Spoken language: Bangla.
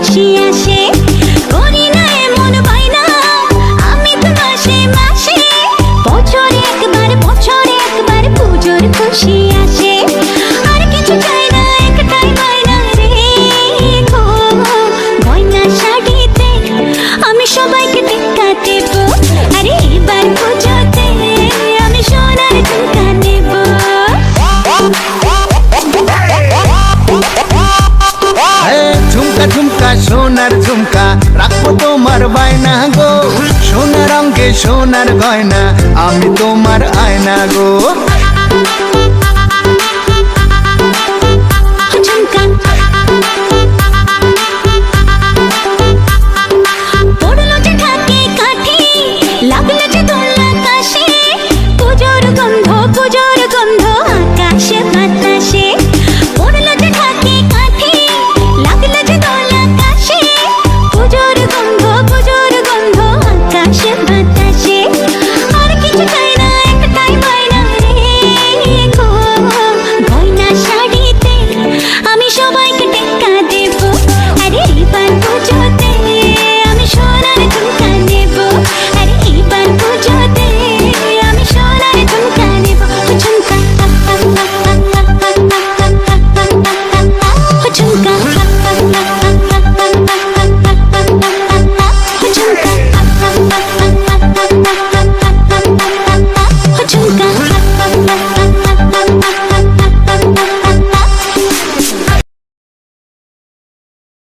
খুশি আসে। করি না এমন বায়না। আমি তো মাসে মাসে, বছরে একবার বছরে একবার পুজোর খুশি আসে। আর কিছু চাই না, একটাই বায়না রে। গো, গয়না শাড়িতে আমি সবাইকে ঝুমকা ঝুমকা। ঝুমকা সোনার ঝুমকা রাখব তোমার বায়না গো। সোনার অঙ্গে সোনার গয়না, আমি তোমার আয়না গো। লাগল পুজোর